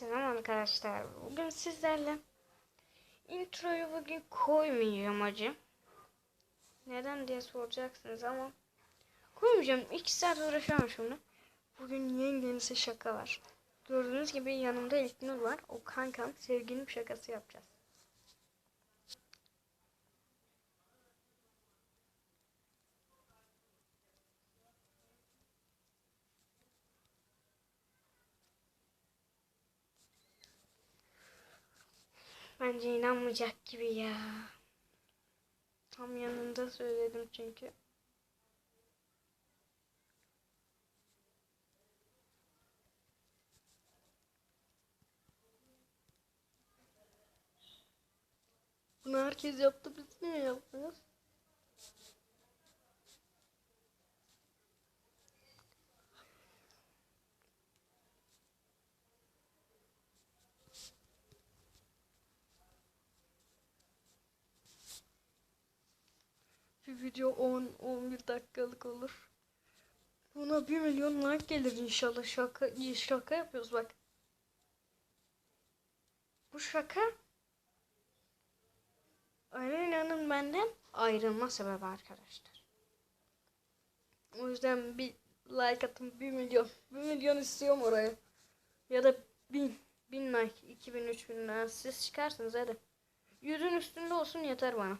Selam arkadaşlar. Bugün sizlerle introyu bugün koymayacağım acı. Neden diye soracaksınız ama koymayacağım. İki saat uğraşamam şimdi. Bugün yengenise şaka var. Gördüğünüz gibi yanımda İlknur var. O kankam sevgilim şakası yapacağız. Bence inanmayacak gibi ya. Tam yanında söyledim çünkü. Bunu herkes yaptı biz niye yapmıyoruz? Bir video 10-11 dakikalık olur. Buna 1 milyon like gelir inşallah. Şaka, şaka yapıyoruz bak. Bu şaka Arena'nın benden ayrılma sebebi arkadaşlar. O yüzden bir like atın 1 milyon. 1 milyon istiyorum oraya. Ya da 1000 1000 like 2000 3000 like siz çıkarsınız hadi. Yüzün üstünde olsun yeter bana.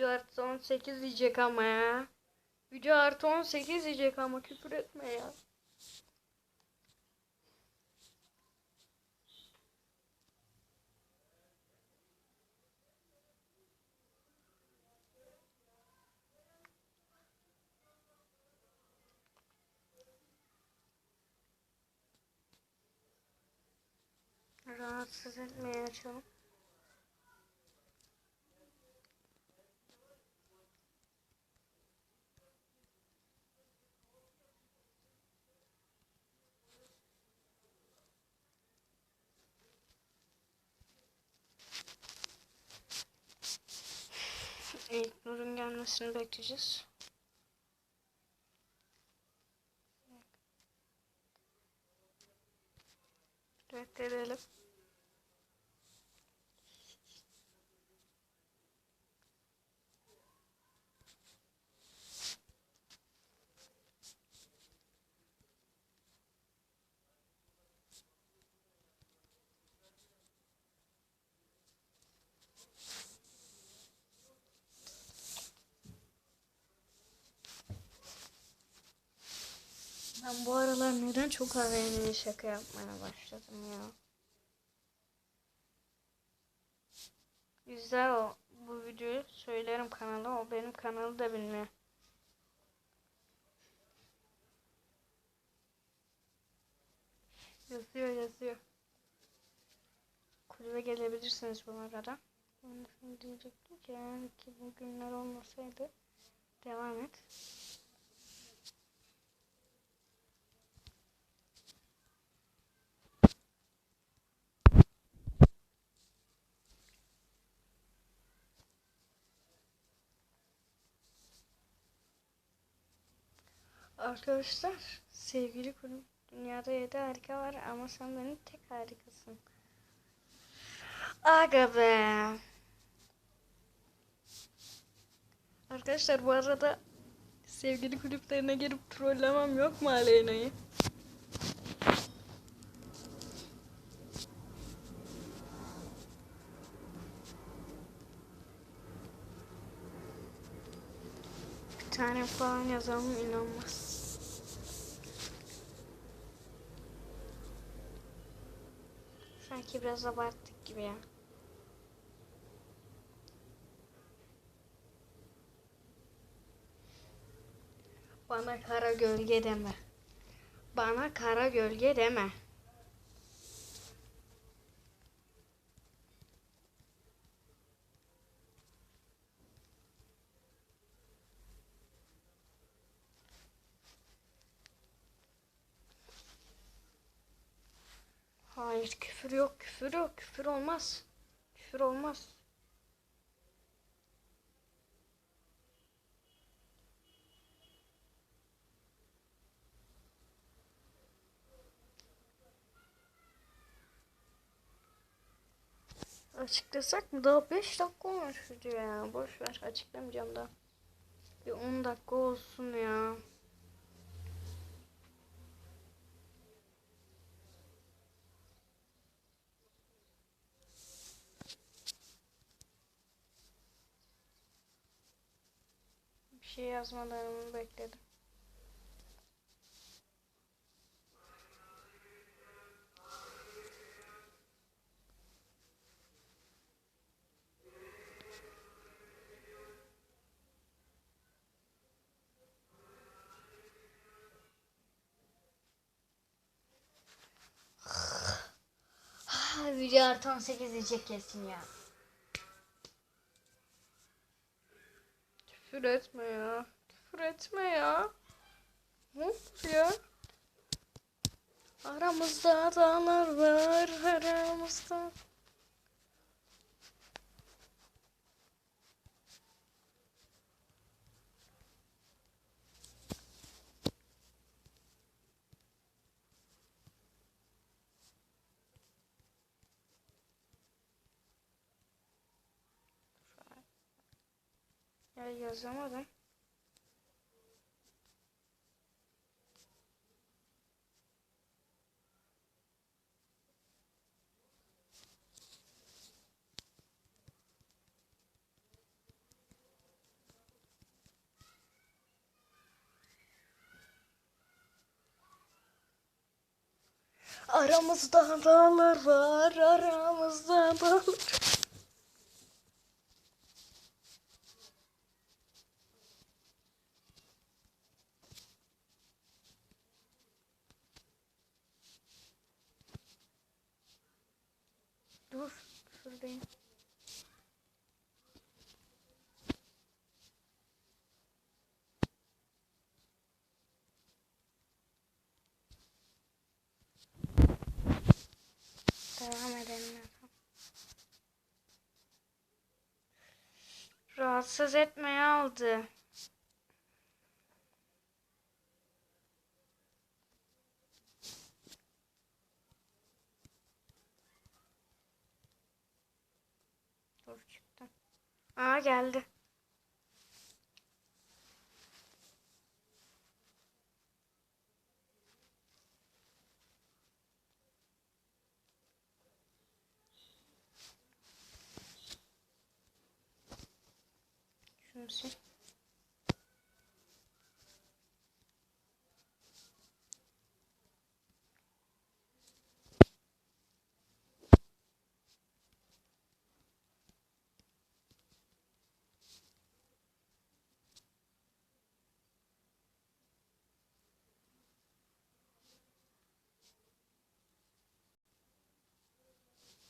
Video artı 18 diyecek ama ya. Video artı 18 diyecek ama küfür etme ya. Rahatsız etmeye açalım. İlk Nur'un gelmesini bekleyeceğiz. Reddedelim. Ben bu aralar neden çok AVM'ye şaka yapmaya başladım ya. İzler o bu videoyu söylerim kanala o benim kanalı da bilmiyor. Yazıyor yazıyor. Kulübe gelebilirsiniz bu arada. Ben de şimdi diyecektim ki eğer ki bugünler olmasaydı devam et. Arkadaşlar sevgili kurum dünyada yedi harika var ama sen benim tek harikasın. Aga be. Arkadaşlar bu arada sevgili kulüplerine girip trollemem yok mu Aleyna'yı? Bir tane falan yazalım inanmaz. Sanki biraz abarttık gibi ya. Bana kara gölge deme. Bana kara gölge deme. Hayır küfür yok küfür yok küfür olmaz. Küfür olmaz. Açıklasak mı? Daha 5 dakika olmuş video ya. Boş ver açıklamayacağım da. Bir 10 dakika olsun ya. Şey yazmalarımı bekledim. Ah, Video artı 18 diyecek kesin ya. Küfür etme ya. Küfür etme ya. Olur ya? Aramızda dağlar var aramızda. Ya yazamadım. Aramızda dağlar var, aramızda dağlar. Dur, şuradayım. Devam edelim. Rahatsız etmeye aldı. Dur çıktı. Aa geldi. Sil.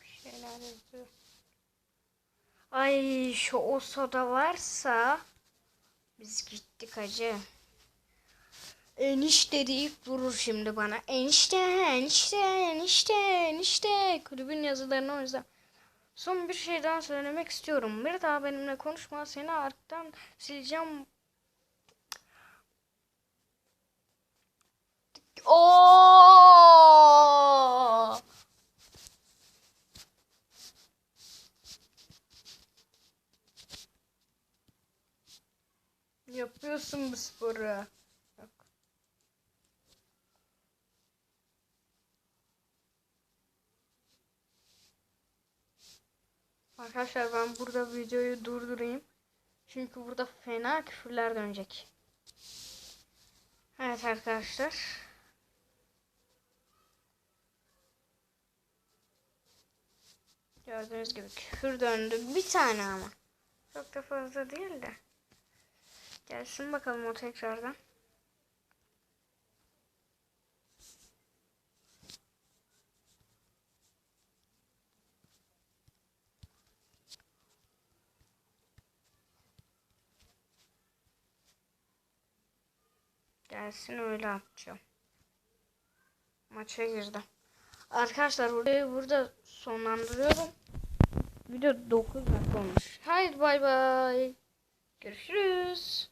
Bir şeyler yazıyor. Ay şu o soda varsa biz gittik hacı. Enişte deyip durur şimdi bana. Enişte, enişte, enişte, enişte. Kulübün yazılarını o yüzden. Son bir şey daha söylemek istiyorum. Bir daha benimle konuşma. Seni arkadan sileceğim. Oo! Yapıyorsun bu sporu. Yok. Arkadaşlar ben burada videoyu durdurayım. Çünkü burada fena küfürler dönecek. Evet arkadaşlar. Gördüğünüz gibi küfür döndü. Bir tane ama. Çok da fazla değil de. Gelsin bakalım o tekrardan. Gelsin öyle atacağım. Maça girdim. Arkadaşlar burayı burada sonlandırıyorum. Video 9 dakika olmuş. Haydi bay bay. Görüşürüz.